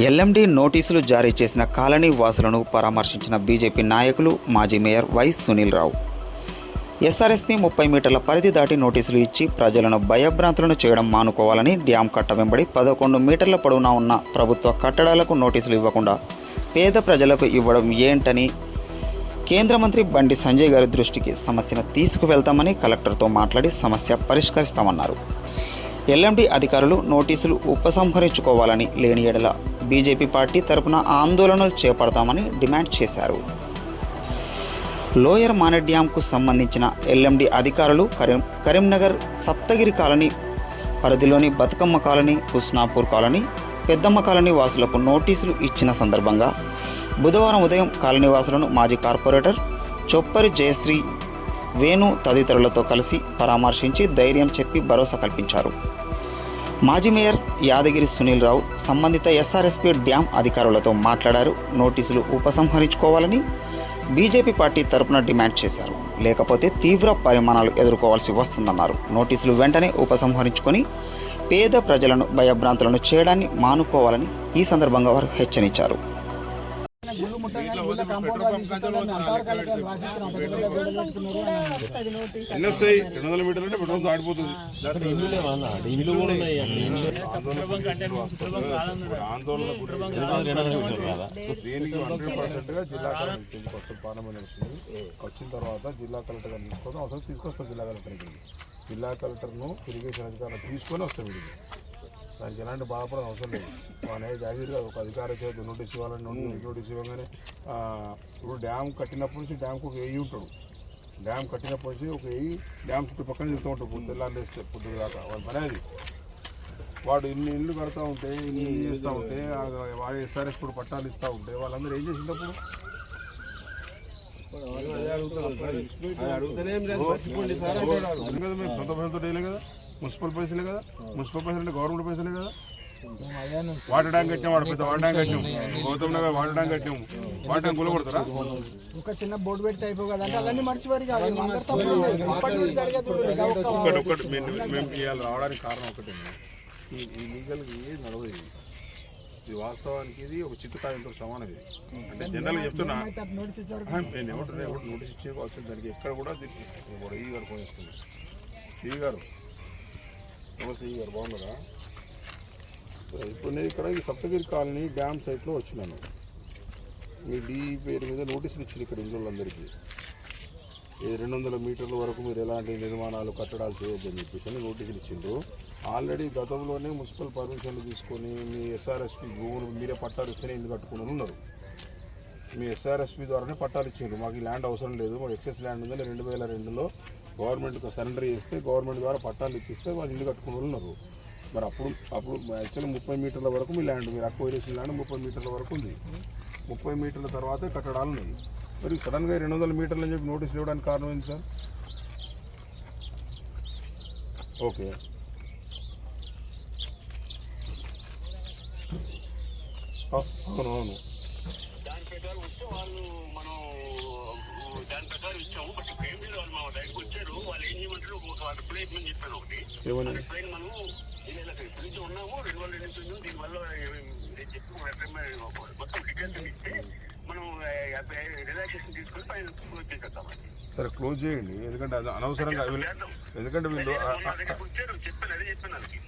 LMD నోటీసులు జారీ చేసిన కాలనీ వాసులను పరామర్శించిన బీజేపీ నాయకులు మాజీ mayor Y Sunil Rao SRSP ముప్పై మీటర్ల పరిధి దాటి నోటీసులు ఇచ్చి ప్రజలను భయభ్రాంతులను చేయడం మానుకోవాలని డ్యాం కట్ట వెంబడి పదకొండు మీటర్ల పొడవునా ఉన్న ప్రభుత్వ కట్టడాలకు నోటీసులు ఇవ్వకుండా పేద ప్రజలకు ఇవ్వడం ఏంటని కేంద్ర మంత్రి బండి సంజయ్ గారి దృష్టికి సమస్యను తీసుకువెళ్తామని కలెక్టర్తో మాట్లాడి సమస్య పరిష్కరిస్తామన్నారు. ఎల్ఎండి అధికారులు నోటీసులు ఉపసంహరించుకోవాలని లేని ఎడల బీజేపీ పార్టీ తరపున ఆందోళనలు చేపడతామని డిమాండ్ చేశారు. లోయర్ మానే డ్యాంకు సంబంధించిన ఎల్ఎండి అధికారులు కరీం కరీంనగర్ సప్తగిరి కాలనీ పరిధిలోని Bathukamma colony Husnapur colony Peddamma colony వాసులకు నోటీసులు ఇచ్చిన సందర్భంగా బుధవారం ఉదయం కాలనీ వాసులను మాజీ కార్పొరేటర్ చొప్పరి జయశ్రీ వేణు తదితరులతో కలిసి పరామర్శించి ధైర్యం చెప్పి భరోసా కల్పించారు. మాజీ మేయర్ యాదగిరి సునీల్ రావు సంబంధిత ఎస్ఆర్ఎస్పీ డ్యాం అధికారులతో మాట్లాడారు. నోటీసులు ఉపసంహరించుకోవాలని బీజేపీ పార్టీ తరపున డిమాండ్ చేశారు. లేకపోతే తీవ్ర పరిమాణాలు ఎదుర్కోవాల్సి వస్తుందన్నారు. నోటీసులు వెంటనే ఉపసంహరించుకొని పేద ప్రజలను భయభ్రాంతులను చేయడాన్ని మానుకోవాలని ఈ సందర్భంగా వారు హెచ్చరించారు. గుళ్ళు ముట్టగానే కాంపౌండ్ వాళ్ళు వస్తాయి? రెండు వందల మీటర్లు అంటే పెట్రోల్ ఆడిపోతుంది ఆందోళన దీనికి హండ్రెడ్ పర్సెంట్గా జిల్లా కలెక్టర్ కొత్త పార్లమెంట్ వస్తుంది వచ్చిన తర్వాత జిల్లా కలెక్టర్ గారిని తీసుకొని అవసరం తీసుకొస్తాం జిల్లా కలెక్టర్ జిల్లా కలెక్టర్ను ఇరిగేషన్ అధికారులు తీసుకొని వస్తాం వీడికి దానికి ఎలాంటి బాధపడడం అవసరం లేదు. మన జాగ్రత్తగా ఒక అధికార చేతి నోటీస్ ఇవ్వాలని నోటీస్ ఇవ్వగానే ఇప్పుడు డ్యామ్ కట్టినప్పటి నుంచి డ్యామ్కి ఒక ఏఈ ఉంటాడు. డ్యామ్ కట్టినప్పటి నుంచి ఒక ఏఈ డ్యామ్ చుట్టుపక్కల తిరుగుతూ ఉంటాడు పొద్దు తెల్లారేస్తే పొద్దుకు దాకా. వాడు పని అది వాడు ఇన్ని ఇల్లు కడతా ఉంటే ఇన్ని ఇల్లు చేస్తూ ఉంటే వాడు ఎస్ఆర్ఎస్ కూడా పట్టాలు ఇస్తూ ఉంటే వాళ్ళందరూ ఏం చేసినప్పుడు సొంత వేయలే కదా? మున్సిపల్ పైసలే కదా. మున్సిపల్ పైసలు అంటే గవర్నమెంట్ పైసలే కదా. వాటర్ ట్యాంక్ కట్టాం వాడు పెద్ద వాటర్ ట్యాంక్ కట్టాం గౌతమ్ నగర్ వాటర్ ట్యాంక్ కట్టాం వాటర్ ట్యాంక్ కొలగొడతారా? ఒక చిన్న బోర్డు పెడితే అయిపో కదా అంటే ఒకటి ఒకటి మేము మేము ఇవాళ రావడానికి కారణం ఒకటే ఈ ఈ లీగల్గా ఏది నడవదు ఇది. వాస్తవానికి ఇది ఒక చిత్తకాయంతో సమానం ఇది. అంటే జనరల్గా చెప్తున్నా అయితే అటు నోటీస్ ఇచ్చారు ఆ, నేను ఎవరు ఎవరు నోటీస్ ఇచ్చే వచ్చిన దానికి ఎక్కడ కూడా దీనికి ఇప్పుడు ఈ గారు ఫోన్ చేస్తుంది ఈ గారు నమస్తే గారు బాగున్నారా ఇప్పుడు నేను ఇక్కడ ఈ సప్తగిరి కాలనీ డ్యామ్ సైట్లో వచ్చినాను. మీ డీ పేరు మీద నోటీసులు ఇచ్చింది ఇక్కడ ఇల్లు అందరికీ ఈ రెండు వందల మీటర్ల వరకు మీరు ఎలాంటి నిర్మాణాలు కట్టడాలు చేయొద్దని చెప్పేసి అని నోటీసులు ఇచ్చిండ్రు. ఆల్రెడీ గతంలోనే మున్సిపల్ పర్మిషన్లు తీసుకొని మీ ఎస్ఆర్ఎస్పి భూములు మీరే పట్టాలు ఇస్తేనే ఇల్లు కట్టుకుని ఉన్నారు. మీ ఎస్ఆర్ఎస్పి ద్వారానే పట్టాలు ఇచ్చిండ్రు. మాకు ల్యాండ్ అవసరం లేదు. మాకు ఎక్సెస్ ల్యాండ్ ఉందని రెండు వేల రెండులో గవర్నమెంట్కి సరెండర్ చేస్తే గవర్నమెంట్ ద్వారా పట్టాలు ఇప్పిస్తే వాళ్ళు ఇల్లు కట్టుకుని వాళ్ళు ఉన్నారు. మరి అప్పుడు అప్పుడు యాక్చువల్లీ ముప్పై మీటర్ల వరకు మీ ల్యాండ్ మీరు అక్వైర్ చేసిన ల్యాండ్ ముప్పై మీటర్ల వరకు ఉంది. ముప్పై మీటర్ల తర్వాతే కట్టడాలు ఉన్నాయి. మరి సడన్గా రెండు వందల మీటర్లు అని చెప్పి నోటీసులు ఇవ్వడానికి కారణం ఏంటి సార్? ఓకే. అవును అవును. దాని ప్రకారం ఇచ్చాము బట్ లేదు వాళ్ళు మా దగ్గరికి వచ్చారు. వాళ్ళు ఏం చేయమంటారు ఒక వాళ్ళ ప్లేస్మెంట్ చెప్పాను ఒకటి. ఏమని? అది పైన మనం దీని ఇలా ఇక్కడి నుంచి ఉన్నాము రెండు వందల నుంచి ఉన్నాము దీనివల్ల నేను చెప్పి ఒక ఎఫ్ఎంఐ మొత్తం డీటెయిల్స్ ఇస్తే మనం రిలాక్సేషన్ తీసుకొని పైన వచ్చేసేస్తామండి సరే క్లోజ్ చేయండి. ఎందుకంటే అది అనవసరంగా ఎందుకంటే వీళ్ళు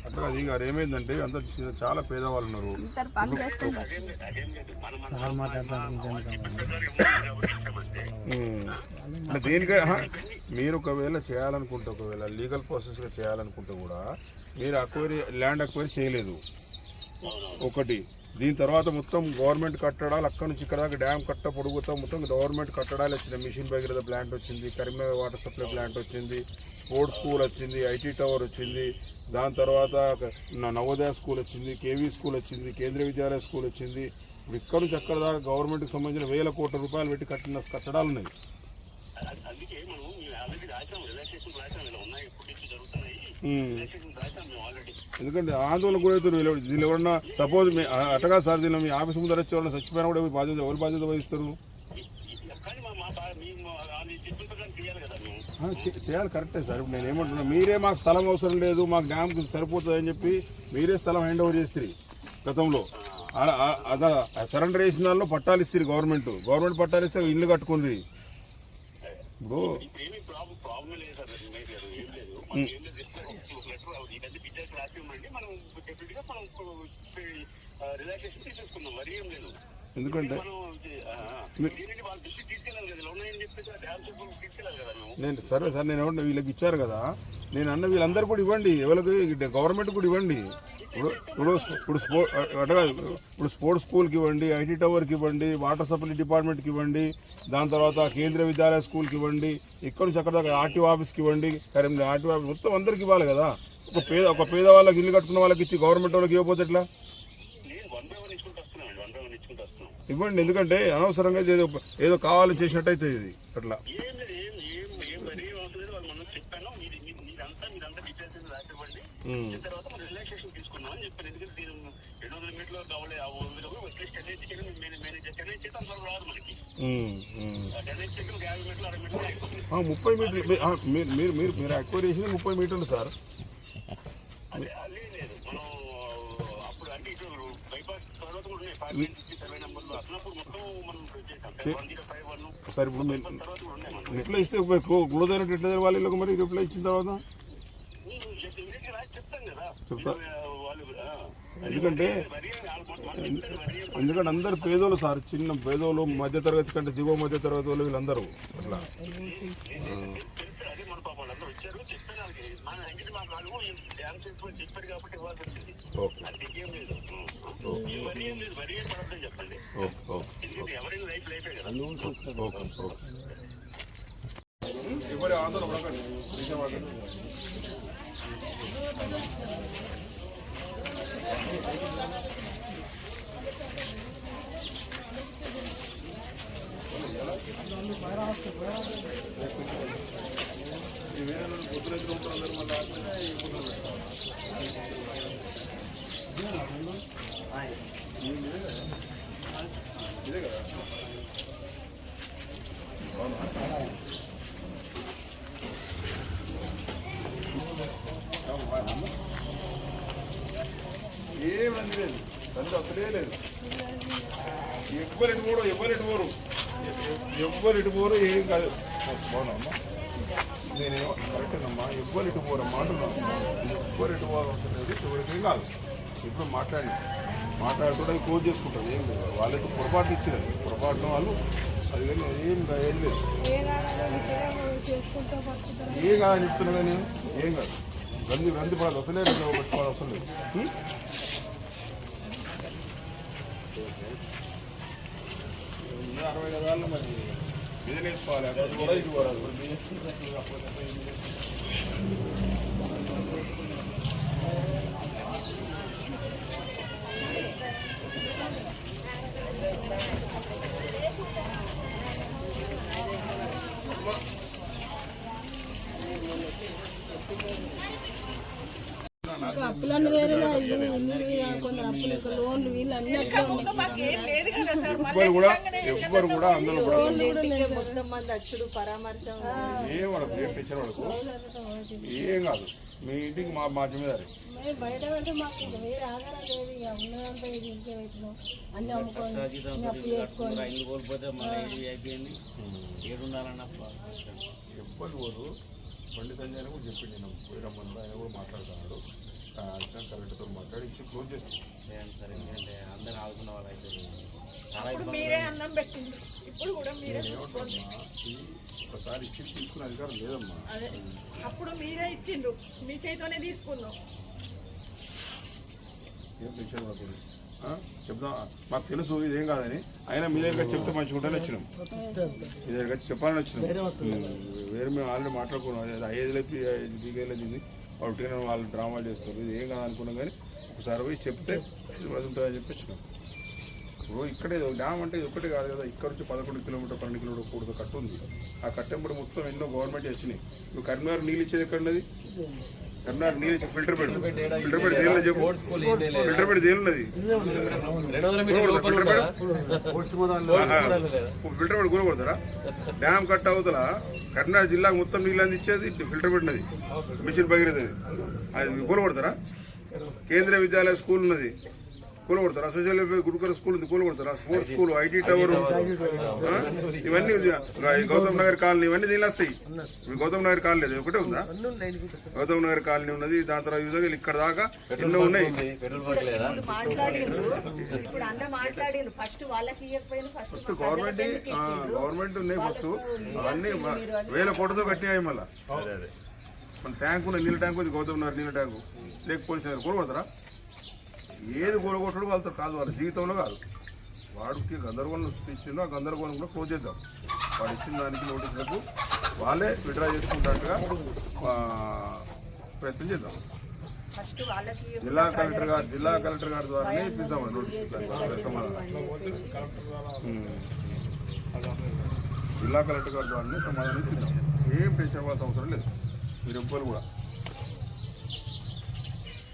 అట్లా అది గారు ఏమైందంటే అంత చాలా పేదవాళ్ళు ఉన్నారు. అంటే దేనికై మీరు ఒకవేళ చేయాలనుకుంటే ఒకవేళ లీగల్ ప్రాసెస్గా చేయాలనుకుంటే కూడా మీరు అక్వైరీ ల్యాండ్ అక్వైరీ చేయలేదు. ఒకటి. దీని తర్వాత మొత్తం గవర్నమెంట్ కట్టడాలు అక్కడ నుంచి ఇక్కడ దాకా డ్యామ్ కట్ట పొడుగుతా మొత్తం గవర్నమెంట్ కట్టడాలు వచ్చినాయి. మిషన్ భగీరథ ప్లాంట్ వచ్చింది కరీంనగర్ వాటర్ సప్లై ప్లాంట్ వచ్చింది స్పోర్ట్స్ స్కూల్ వచ్చింది ఐటీ టవర్ వచ్చింది. దాని తర్వాత నవోదయ స్కూల్ వచ్చింది కేవీ స్కూల్ వచ్చింది కేంద్రీయ విద్యాలయ స్కూల్ వచ్చింది. ఇప్పుడు ఇక్కడ నుంచి అక్కడ దాకా గవర్నమెంట్కి సంబంధించిన వేల కోట్ల రూపాయలు పెట్టి కట్టిన కట్టడాలు ఉన్నాయి. అందుకే మనం ఆల్రెడీ రాసాం రిలాక్సేషన్ రాసాం ఇలా ఉన్నాయి. జరుగుతున్నాయి. రిలాక్సేషన్ రాసాం మేము ఆల్రెడీ ఎందుకంటే ఆందోళన కూడా అవుతుంది వీళ్ళు దీనిలో ఎవరన్నా సపోజ్ మీ అట్టగా సార్ దీనిలో మీ ఆఫీస్ ముందర వచ్చి ఎవరైనా చచ్చిపోయినా కూడా ఎవరు బాధ్యత ఎవరు బాధ్యత వహిస్తారు? మా మా మీ మా- చేయాలి కరెక్టే సార్. ఇప్పుడు నేను ఏమంటున్నా మీరే మాకు స్థలం అవసరం లేదు మాకు డ్యామ్కి సరిపోతుంది అని చెప్పి మీరే స్థలం హ్యాండ్ ఓవర్ చేస్తారు గతంలో. అదా సరెండర్ చేసిన వాళ్ళు పట్టాలు ఇస్తారు గవర్నమెంట్ గవర్నమెంట్ పట్టాలు ఇస్తే ఇల్లు కట్టుకుంది. ఇప్పుడు ఏమీ ప్రాబ్లం ప్రాబ్లం లేదు సార్ మేయర్ గారు ఏం లేదు మనం ఏం లేదు జస్ట్ ఒక లెటర్ రావాలి ఇదంతా టీచర్స్ రాసి ఇవ్వండి మనం డెఫినెట్గా మనం రిలాక్సేషన్ తీసేసుకుందాం మరి ఏం లేదు ఎందుకంటే నేను సరే సార్ నేను ఏమన్నా వీళ్ళకి ఇచ్చారు కదా. నేను అన్న వీళ్ళందరూ కూడా ఇవ్వండి. ఎవరికి గవర్నమెంట్ కూడా ఇవ్వండి. ఇప్పుడు ఇప్పుడు స్పో అటు ఇప్పుడు స్పోర్ట్స్ స్కూల్కి ఇవ్వండి ఐటీ టవర్కి ఇవ్వండి వాటర్ సప్లై డిపార్ట్మెంట్కి ఇవ్వండి దాని తర్వాత కేంద్రీయ విద్యాలయ స్కూల్కి ఇవ్వండి ఇక్కడ నుంచి అక్కడ దాకా ఆర్టీఓ ఆఫీస్కి ఇవ్వండి కరీంనగర్ ఆర్టీఓ ఆఫీస్ మొత్తం అందరికి ఇవ్వాలి కదా. ఒక పేద ఒక పేద వాళ్ళకి ఇల్లు కట్టుకున్న వాళ్ళకి ఇచ్చి గవర్నమెంట్ వాళ్ళకి ఇవ్వకపోతే ఎట్లా? ఇవ్వండి ఎందుకంటే అనవసరంగా ఏదో ఏదో కావాలని చేసినట్టు అవుతుంది ఇది అట్లా. ముప్పై మీటర్లు మీరు మీరు మీరు మీరు ఎక్వైర్ చేసింది ముప్పై మీటర్లు సార్. సార్ ఇప్పుడు మీరు ఎట్లా ఇస్తే గుడదైన ఎట్లా వాళ్ళ ఇళ్ళకి మరి రిప్లై ఇచ్చిన తర్వాత? చెప్తా. ఎందుకంటే ఎందుకంటే అందరు పేదోళ్ళు సార్ చిన్న పేదోళ్ళు మధ్య తరగతి కంటే దిగువ మధ్య తరగతి వాళ్ళు వీళ్ళందరూ అట్లా. వచ్చారు చెప్పాను వాళ్ళకి మన దగ్గర మాకు వాళ్ళు డ్యాన్స్ చేసుకొని చెప్పారు కాబట్టి ఇవ్వాల్సి వచ్చింది. ఓకే. అది ఏం లేదు. మరీ ఏం లేదు మరీ ఏం పడద్దని చెప్పండి. Okay okay. ఎందుకంటే ఎవరైనా లైఫ్ లైఫే కదా. ఎవరి ఆందోళన పడకండి. నిజం పడకండి. ఏం రంది లేదు రంది అసలే లేదు ఎవ్వరు పోరు ఎవ్వరు పోరు ఎవ్వరు ఇటు పోరు ఏం కాదు. బాగున్నామ్మా నేనేమో కరెక్టేనమ్మా ఎవ్వరు ఇటు పోరు మాట్లాడున్నాను ఎవ్వరు ఇటు పోరు అవసరం లేదు కాదు. ఇప్పుడు మాట్లాడి మాట్లాడుకోవడం క్లోజ్ చేసుకుంటారు ఏం లేదు. వాళ్ళకి పొరపాటు ఇచ్చినది. పొరపాటున వాళ్ళు అది కానీ ఏం ఏం లేదు. ఏం కాదని చెప్తున్నా నేను ఏం కాదు. రంది రంది పడదు అసలే రంది పెట్టుకోవాలి అసలు లేదు అరవై గదాల్లో మరి బిజినెస్ వేసుకోవాలి అక్కడ కూడా ఇది పోరాదు ఇంకా అప్పులన్నీ వేరేగా ఇల్లు ఇల్లు మీద కొందరు అప్పులు ఇంకా లోన్లు వీళ్ళు అన్ని అట్లా ఉన్నాయి ఎవ్వరు కూడా ఎవ్వరు కూడా అందరూ కూడా ఇంటికి మొత్తం మంది అచ్చుడు పరామర్శ. ఏం కాదు. మీ ఇంటికి మా మా జిమ్మేదారి మేము బయట పెడితే మాకు ఇంకా వేరే ఆధారం లేదు ఇక ఉన్నదంతా ఇది ఇంకే పెట్టినాం. అన్ని అమ్ముకొని ఇంకా అప్పు చేసుకొని. ఇల్లు కోల్పోతే మళ్ళీ ఇది అయిపోయింది. ఏడుండాలన్నప్ప ఎవ్వరు పోదు. బండి సంజయ్ కూడా చెప్పింది నేను ఆయన కూడా మాట్లాడుతున్నాడు. కరెక్ట్తో మాట్లాడి ఇచ్చి క్లోజ్ చేస్తాను సరే ఎందుకంటే అందరు ఆదుకున్న వాళ్ళు అయితే చాలా ఇప్పుడు ఇబ్బంది మీరే అన్నం పెట్టింది ఇప్పుడు కూడా మీరే చూసుకోండి ఈ ఒకసారి ఇచ్చి తీసుకునే అధికారం లేదమ్మా అదే అప్పుడు మీరే ఇచ్చిండ్రు మీ చేతితోనే ఏం ఆ? చెప్దాం మాకు తెలుసు ఇదేం కాదని అయినా మీ దగ్గర చెప్తే మంచిగుంటానే వచ్చినాం మీ దగ్గర చెప్పాలని వచ్చినాం వేరే మేము ఆల్రెడీ మాట్లాడుకున్నాం అదే ఐదు లేపి దిగేలేదు ఇది వాళ్ళు డ్రామాలు చేస్తారు. ఇది ఏం కాదనుకున్నాం కానీ ఒకసారి పోయి చెప్తే ఇది వదులుతుందని చెప్పి వచ్చినాం. ఇప్పుడు ఇక్కడే డ్యామ్ అంటే ఇది ఒకటి కాదు కదా. ఇక్కడ నుంచి పదకొండు కిలోమీటర్ పన్నెండు కిలోమీటర్ కూడదు కట్టు ఉంది. ఆ కట్టెంబడి మొత్తం ఎన్నో గవర్నమెంట్ వచ్చినాయి. ఇప్పుడు కరీంనగర్ నీళ్ళు ఇచ్చేది ఎక్కడ కరీంనగర్ నీళ్ళు ఫిల్టర్ బెడ్ ఫిల్టర్ బెడ్ దేనిలో చెప్పు. ఫిల్టర్ లోపల ఉంటుందా? ఫిల్టర్ బెడ్ కూరగొడతారా డ్యామ్ కట్ అవతల? కర్నాటక జిల్లాకు మొత్తం నీళ్ళు అందించేది ఫిల్టర్ బెడ్ ఉన్నది మిషన్ భగీరథ అది కూరగొడతారా కేంద్రీయ విద్యాలయ స్కూల్ ఉన్నది కూలగొడతారా. సోషల్ గురుకుల స్కూల్ ఉంది కూలగొడతారా. స్పోర్ట్స్ స్కూల్ ఐటీ టవర్ ఇవన్నీ గౌతమ్ నగర్ కాలనీ ఇవన్నీ దీనిలో వస్తాయి. మీ గౌతమ్ నగర్ కాలనీ లేదు ఒకటే ఉందా? గౌతమ్ నగర్ కాలనీ ఉన్నది దాని తర్వాత యూజర్ ఇక్కడ దాకా ఎన్నో ఉన్నాయి. ఫస్ట్ గవర్నమెంట్ గవర్నమెంట్ ఉన్నాయి ఫస్ట్. అన్ని మ- వేల కోట్లతో కట్టినాయి మళ్ళీ. మన ట్యాంక్ ఉన్న నీళ్ళ ట్యాంక్ ఉంది గౌతమ్ నగర్ నీళ్ళ ట్యాంకు. లేకపోతే కూలగొడతారా? ఏది కూలగొట్టడం వాళ్ళతో కాదు వాళ్ళ జీవితంలో కాదు. వాడికి గందరగోళం ఇచ్చిందో ఆ గందరగోళం కూడా క్లోజ్ చేద్దాం. వాడు ఇచ్చిన దానికి నోటీసులకు వాళ్ళే విడ్రా చేసుకున్నట్టుగా ఆ, ప్రయత్నం చేద్దాం. ఫస్ట్ వాళ్ళకి జిల్లా కలెక్టర్ గారు జిల్లా కలెక్టర్ గారి ద్వారానే ఇప్పిస్తాం నోటీస్ సమాధానం. జిల్లా కలెక్టర్ గారి ద్వారానే సమాధానం ఇప్పిస్తాం ఏం అవ్వాల్సిన అవసరం లేదు. మీరు ఎవ్వరు కూడా దాని అప్లికేషన్ ఇవ్వమంటారు సార్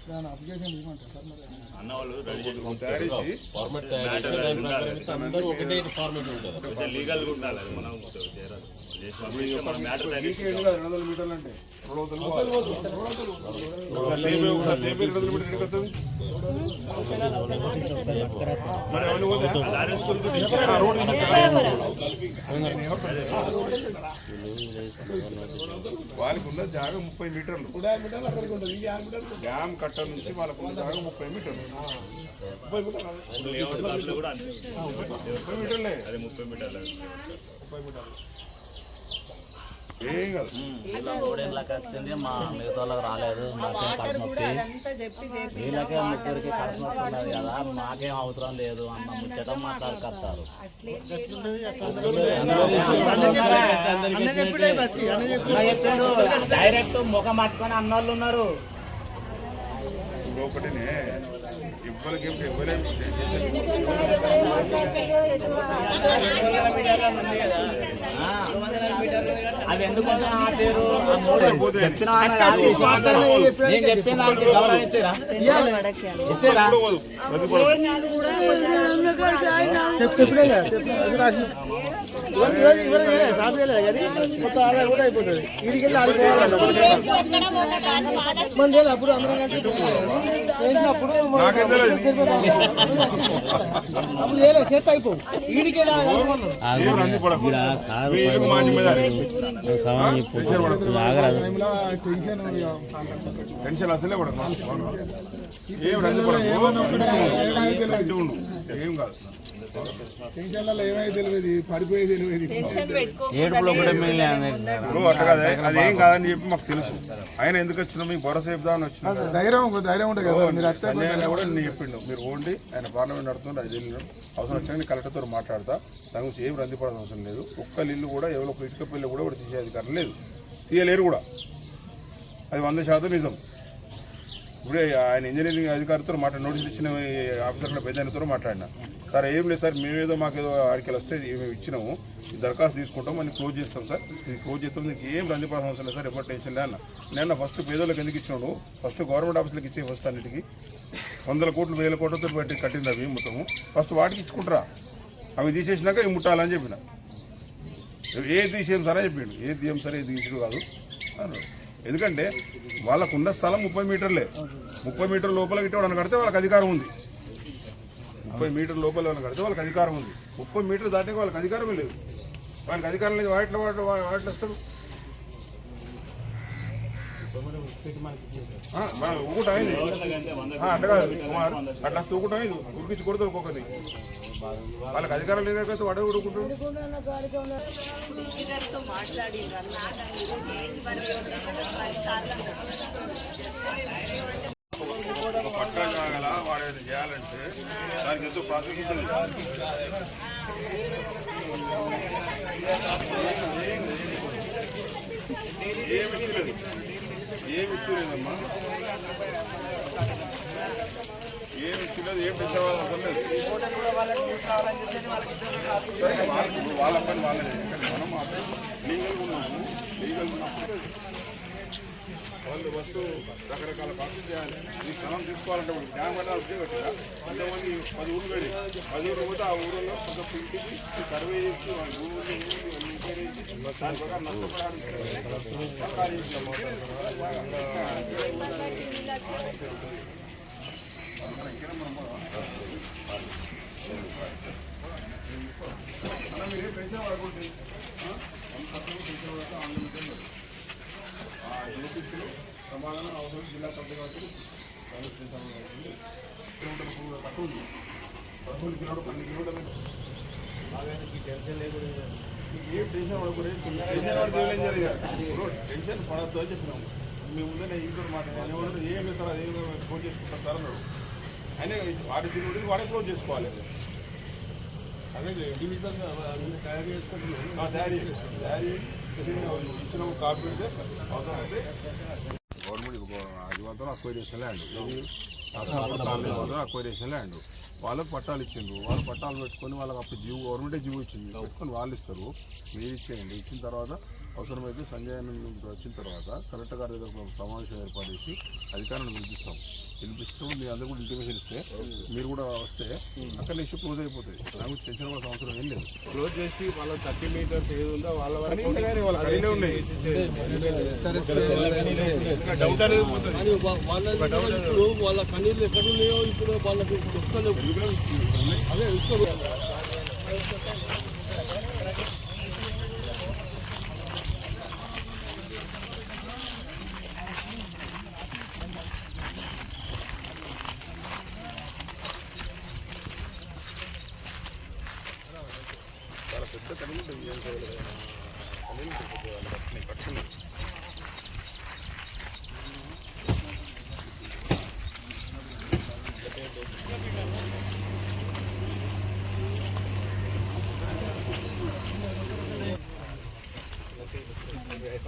మరి తయారు చేసి అందరూ ఒకటే ఫార్మేట్ ఉంటుంది లీగల్ ఉండాలి అది మనం చేయాలి. చేసి పంపించి మన మ్యాటర్ నీకే ఎన్ని కాదు, రెండు వందల మీటర్లు అంటే రెండు వందలు పోవాలి. ఒక లేబే ఒక లేబే రెండు వందల మీటర్లు ఎక్కడికి వస్తుంది? మరి అవన్నీ పోతాయా? లారీ స్కూల్ ఆ, రోడ్డు మీద వాళ్ళకి ఉన్న జాగా ముప్పై మీటర్లు డ్యామ్ కట్ట నుంచి వాళ్ళకు ఉన్న జాగా ముప్పై మీటర్లు ముప్పై మీటర్లు లేఅవుట్ కాస్ట్ కూడా అంతే. ముప్పై మీటర్లే అది ముప్పై మీటర్లు వచ్చింది? మా మిగతా వాళ్ళకి రాలేదు. మాకేం కడుపు వీళ్ళకే ముగ్గురికి కడుపు ఉన్నది కదా. మాకేం అవసరం లేదు అన్న ముచ్చట మాట్లాడుకొస్తారు డైరెక్ట్ ముఖం పట్టుకొని అన్నోళ్ళు ఉన్నారు. ఒకటినే ఇవ్వలేము ఎందుకు ఆపారు? ఆ మూడు చెప్పిన వాళ్ళని కాదు. చేసి నేను చెప్పిన దానికి గౌరవం ఇచ్చారా? ఇచ్చారా? కూడా అయిపోతుంది మన అప్పుడు అందరం కలిసి. అప్పుడు చేయలేదు అయిపో. టెన్షన్ పడకు. టైంలో టెన్షన్ ఇక టెన్షన్ అసలే ఉండు ఏం కాదు టెన్షన్లలో ఏమైతే తెలియదు తెలియదు ఏడుపులో కూడా మిగిలిన ఇప్పుడు అట్లా కాదు. అది ఏం కాదని చెప్పి మాకు తెలుసు. ఆయన ఎందుకు వచ్చినా మీకు భరోసా చెప్దామని వచ్చిన ధైర్యం ధైర్యం ఉంటుంది కదా. మీరు అత్తే కూడా నేను చెప్పిండు. మీరు ఓండి ఆయన పార్లమెంట్ నడుతుంది అది వెళ్ళినాం అవసరం వచ్చాక నేను కలెక్టర్తో మాట్లాడతా. దాని గురించి ఏం రంది పడాల్సిన అవసరం లేదు. ఒక్క ఇల్లు కూడా ఎవరో ఒక ఇటుక పిల్లలు కూడా ఒకటి తీసే అధికారం లేదు. తీయలేరు కూడా. అది వంద శాతం నిజం. ఇప్పుడే ఆయన ఇంజనీరింగ్ అధికారితో మాట్లాడి నోటీసులు ఇచ్చిన ఆఫీసర్ల పెద్దతో మాట్లాడినా. సార్ ఏం లేదు సార్ మేమేదో మాకేదో ఆడికి వస్తే మేము ఇచ్చినాము. దరఖాస్తు తీసుకుంటాం మళ్ళీ క్లోజ్ చేస్తాం సార్. ఇది క్లోజ్ చేస్తాం నీకు ఏం రందిపడాల్సిన అవసరం లేదు సార్ ఎవరు టెన్షన్ లే అన్న. నేను ఫస్ట్ పేదోళ్ళకి ఎందుకు ఇచ్చినాడు? ఫస్ట్ గవర్నమెంట్ ఆఫీసులకు ఇచ్చే ఫస్ట్ అన్నిటికీ. వందల కోట్లు వేల కోట్లతో పెట్టి కట్టింది అవి మొత్తము. ఫస్ట్ వాటికి ఇచ్చుకుంటారా. అవి తీసేసినాక ఇవి ముట్టాలని చెప్పిన. ఏ తీసేయం సరే చెప్పిండు. ఏ తీయం సరే ఇది తీసుడు కాదు. అన్నాడు. ఎందుకంటే వాళ్ళకున్న స్థలం ముప్పై మీటర్లే. ముప్పై మీటర్ లోపల గిట్ట వాళ్ళని కడితే వాళ్ళకి అధికారం ఉంది. ముప్పై మీటర్ లోపల వాళ్ళని కడితే వాళ్ళకి అధికారం ఉంది. ముప్పై మీటర్లు దాటికి వాళ్ళకి అధికారమే లేదు. వాళ్ళకి అధికారం లేదు వాటిలో వాటిలో వాటిలో వస్తాడు ఆ, మన ఊకుట అట్లా కాదు. కుమార్ అట్లా వస్తే ఊకుట ఉరికించి కొడతారు ఒక్కొక్కది వాళ్ళకి అధికారం లేకపోతే వాడే ఊరుకుంటాడు తో పట్టా వాడు ఏదైనా చేయాలంటే దానికి ఎంతో ప్రాసెస్ ఏమి ఇష్యూ లేదు ఏమి ఇష్యూ లేదమ్మా ఏమి ఇష్యూ లేదు ఏం పెద్ద అవసరం లేదు సరే, వాళ్ళకి ఇప్పుడు వాళ్ళ పని వాళ్ళది కానీ మనం మాత్రం లీగల్గా ఉన్నాము లీగల్ ఉన్నప్పుడు వాళ్ళు వస్తూ రకరకాల పనులు చేయాలి. ఈ స్థలం తీసుకోవాలంటే మనం డ్యామ్ కట్టాలి ఉద్యోగం కట్టినా అంతమంది పది ఊళ్ళు వెళ్ళి పది ఊళ్ళు పోతే ఆ ఊళ్ళో కొంత ఇంటికి సర్వే చేసి వాళ్ళ భూములు ఎంక్వైరీ చేసి దాని ప్రకారం ఆ నోటీసులు సమాధానం అవసరం జిల్లా కలెక్టర్ కాబట్టి కిలోమీటర్ తక్కువ ఉంది పదమూడు కిలోమీటర్ పన్నెండు కిలోమీటర్లు మీకు ఏం టెన్షన్ పడకూడదు టెన్షన్ పడితే ఏం జరిగారు ఇప్పుడు టెన్షన్ పడద్దు అని చెప్పినాము మీ ముందే నేను ఇంట్లో మాట్లాడాను ఎవరు ఏం లేదు అది అదేం ఫోన్ చేసుకుంటారు సార్ అన్నాడు అయినా వాడి తిరుగుడు వాడే క్లోజ్ చేసుకోవాలి అదే ఇండివిజువల్ తయారు చేసి తయారు చేసి ఇచ్చిన కాపీ ఉంటే అవసరం అయితే గవర్నమెంట్ అది మాత్రం అక్వైరేషన్ ల్యాండ్ అక్వైరేషన్ ల్యాండ్ వాళ్ళకి పట్టాలు ఇచ్చిండ్రు వాళ్ళు పట్టాలు పెట్టుకొని వాళ్ళకి అప్పుడు జీవో గవర్నమెంటే జీవో ఇచ్చింది పెట్టుకొని వాళ్ళు ఇస్తారు మీరు ఇచ్చేయండి ఇచ్చిన తర్వాత అవసరమైతే సంజయ్ వచ్చిన తర్వాత కలెక్టర్ గారి దగ్గర సమావేశం ఏర్పాటు చేసి అధికారులను పిలిపిస్తాం పిలిపిస్తూ మీ అందరూ కూడా ఇంటిమేషన్ ఇస్తే మీరు కూడా వస్తే అక్కడ ఇష్యూ క్లోజ్ అయిపోతుంది నాకు టెన్షన్ పడాల్సిన అవసరం ఏం లేదు. క్లోజ్ చేసి వాళ్ళ థర్టీ మీటర్స్ ఏది ఉందో వాళ్ళ వాళ్ళ డౌట్ అనేది పోతుంది. వాళ్ళ వాళ్ళ కన్నీళ్ళు ఎక్కడ ఉన్నాయో ఇప్పుడు వాళ్ళకి ఇప్పుడు వస్తలేవు అదే ఇస్తారు చాలా పెద్ద కడీ ఉంటుంది ఏం చేయలేదు. కడీలు ఉంటాయి కొద్దిగా వాళ్ళకి అట్లనే కట్టుకున్నాయి ఆ, ఆ,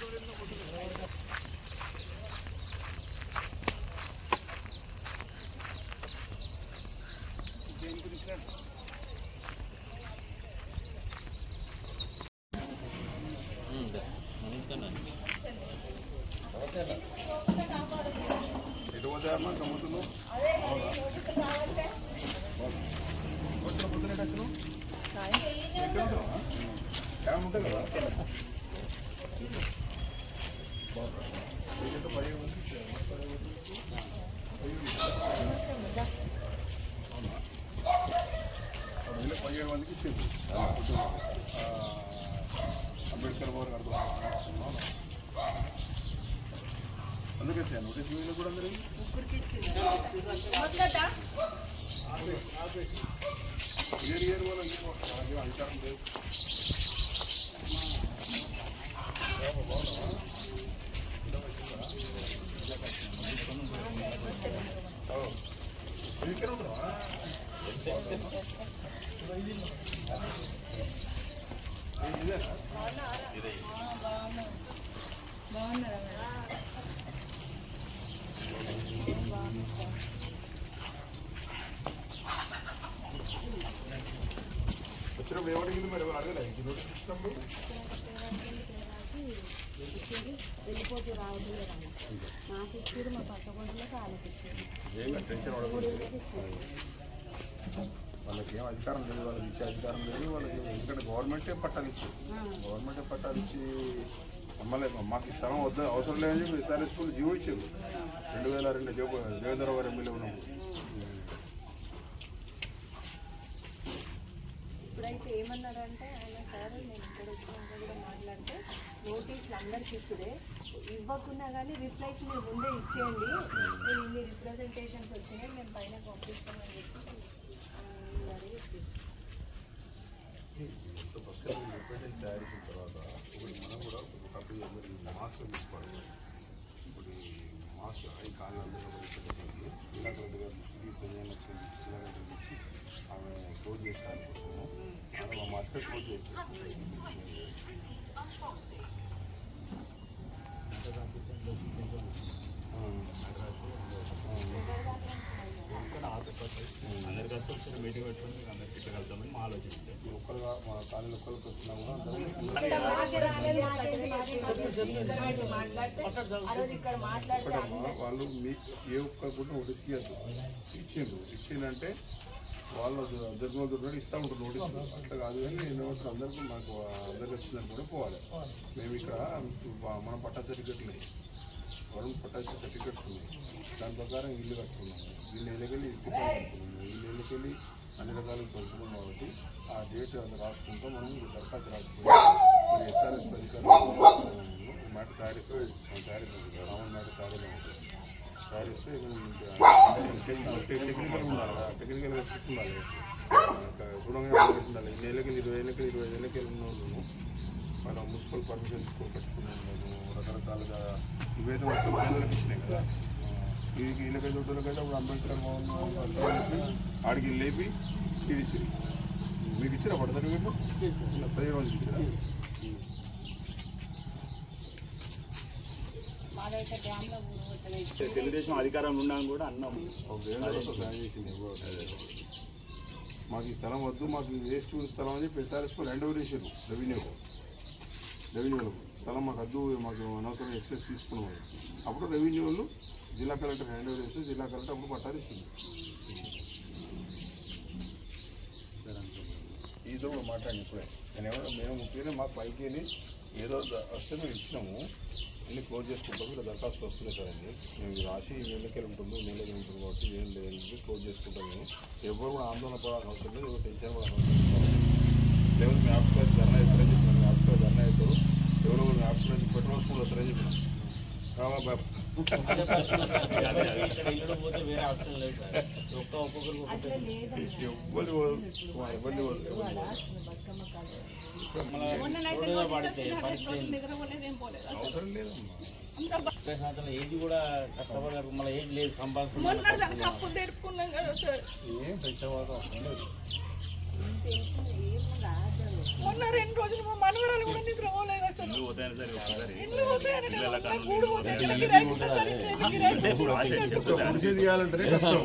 పెద్ద పైప్ లైన్ పైప్ లైన్ అంటే రెండు ఉన్నాయి. ఉండే ఇక్కడ ఉండే అన్న ఎటు పోతే అమ్మా గమ్మత్తులు వచ్చిన పొద్దున ఎటు వచ్చినావు? ఎక్కడ ఉంటావా? క్యామ్ ఉంటుంది కదా మీకెంత పదిహేను మంది ఇచ్చారు? అవునా? వీళ్ళకి పదిహేడు మందికి ఇచ్చింది పొద్దున. ఆ, అంబేద్కర్ భవన్ అర్థం అందుకే సార్ నోటీస్ వీళ్ళు కూడా అందరూ ఇయర్ ఇయర్ వాళ్ళ వాళ్ళకి అధికారం లేదు ఇక్కడ ఉండవా ఇదేనా వచ్చినప్పుడు ఏమడిగింది మరి అడగలే ఈ ఇచ్చినప్పుడు వెళ్ళిపోతూ రావట్లేదు మాకు ఇచ్చారు మా పక్క కొండలకు వాళ్ళకి ఏం వాళ్ళకి ఏం అధికారం లేదు వాళ్ళకి ఇచ్చే అధికారం లేదు వాళ్ళకి ఎందుకంటే గవర్నమెంటే పట్టాలు ఇచ్చి గవర్నమెంటే పట్టాలు ఇచ్చి మమ్మల్ని మాకు ఈ స్థలం వద్ద అవసరం లేదని చెప్పి ఎస్ఆర్ఎస్ స్కూల్ జీవో ఇచ్చారు రెండు వేల రెండు జీవో గారు ఎమ్మెల్యే ఉన్నప్పుడు ఏమన్నారంటే ఆయన సార్ నేను ఇక్కడ వచ్చినాక కూడా మాట్లాడితే నోటీసులు అందరికి ఇచ్చుడే ఇవ్వకున్నా కానీ రిప్లైస్ మీరు ముందే ఇచ్చేయండి నేను ఇన్ని రిప్రజెంటేషన్స్ వచ్చినాయి మేము పైన పంపిస్తామని చెప్పి ఆ, రిప్రజెంట్ తయారు చేసిన తర్వాత ఇప్పుడు మనం కూడా ఒక కప్పు మాస్క్ తీసుకోవాలి ఇప్పుడు మాస్క్ ఈ కాళ్ళు అందరూ జిల్లా కలెక్టర్ ఇచ్చి ఆమె క్లోజ్ చేసుకోవాలనుకుంటున్నాము అందరికి మా ఒకసారి మీటింగ్ పెట్టుకుని అందరికి ఇట్లా కలుద్దామని మా మా కాలేజీలో ఒక్కరికి వచ్చినా కూడా వాళ్ళు మీకు ఏ ఒక్క కూడా నోటీస్ ఇవ్వద్దు ఇచ్చిండ్రు. ఇచ్చిందంటే వాళ్ళు దగ్గర దగ్గర ఇస్తూ ఉంటారు నోటీస్ అట్లా కాదు కానీ నేను అందరికీ మాకు అందరికి వచ్చిందని కూడా పోవాలి. మేము ఇక్కడ మన పట్టా సర్టిఫికెట్లు ఉన్నాయి వరుణ్ పట్టా సర్టిఫికెట్స్ ఉన్నాయి దాని ప్రకారం ఇల్లు కట్టుకున్నాము. వీళ్ళు ఇళ్ళకెళ్ళి ఇంటి పని కట్టుకున్నాము. వీళ్ళు ఇళ్ళకెళ్ళి అన్ని రకాలుగా కలుపుకున్నాం కాబట్టి ఆ డేట్ అది రాసుకుంటాం. మనం దరఖాస్తు రాసుకుంటాం. ఎస్ఆర్ఎస్ అధికారులు మాట తయారిస్తే తయారిస్తుంది రావణ మాట కార్యక్రమం టెక్నికల్ ఉండాలి టెక్నికల్గా స్ట్రిక్ట్ ఉండాలి చూడంగా ఉండాలి ఇన్ని ఏళ్ళకి ఇరవై ఏళ్ళకి ఇరవై ఏళ్ళకి ఉన్న వాళ్ళు మనం మున్సిపల్ పర్మిషన్ తీసుకొని పెట్టుకున్నాము రకరకాలుగా ఇవైతే మొత్తం పిల్లలకి ఇచ్చినాయి కదా ఇది వీళ్ళకైతే చోటులకైతే ఇప్పుడు అంబేద్కర్ భవన్ ఆడికి లేపి ఇది ఇచ్చింది మీకు ఇచ్చిరా పడ సర్టిఫికెట్ పది రోజులు ఇచ్చిరా? తెలుగుదేశం అధికారంలో ఉన్నాం కూడా అన్నాం. ఓకే ప్లాన్ చేసింది మాకు ఈ స్థలం వద్దు మాకు వేస్ట్ స్థలం అని చెప్పి ఎస్ఆర్ఎస్కు రెండు చేసారు రెవెన్యూ. రెవెన్యూలో స్థలం మాకు వద్దు మాకు అనవసరం ఎక్సెస్ తీసుకున్నాం అప్పుడు రెవెన్యూ వాళ్ళు జిల్లా కలెక్టర్ హ్యాండ్ ఓవర్ చేస్తే జిల్లా కలెక్టర్ అప్పుడు పట్టాలు ఇచ్చింది ఈతో మాట్లాడి ఇప్పుడే. నేను ఎవరో మేము ముఖ్యంగా మాకు పైకి వెళ్ళి ఏదో వస్తే మేము ఇచ్చినాము. అన్ని క్లోజ్ చేసుకుంటాము ఇలా దరఖాస్తు వస్తున్నాయి కదండి మేము ఇది రాసి నెలకి ఉంటుందో నెలకి ఉంటుంది కాబట్టి ఏం లేదండి క్లోజ్ చేసుకుంటాం మేము ఎవరు కూడా ఆందోళన పడాల్సిన అవసరం లేదు ఎవరు టెన్షన్ పడాల్సిన అవసరం లేదు లేకపోతే మీ ఆఫీస్ గారు ధర్నా ఎత్తారని చెప్పిన మీ ఆఫీస్ గారు ధర్నా ఎత్తారు ఎవరో మీ ఆఫీస్ గారు పెట్రోల్ స్కూల్ వస్తారని చెప్పిన రావా బాబు లేదు సార్ ఇబ్బంది ఇబ్బంది పడితే ఏజ్ కూడా కష్టపడారు మళ్ళీ ఏజ్ లేదు. తెరుపుకున్నాం కదా సార్ ఏం రాదు మొన్న రెండు రోజులు మా మనవరాలు కూడా నిద్ర పోలేదు అసలు ఇల్లు పోతాయని గూడు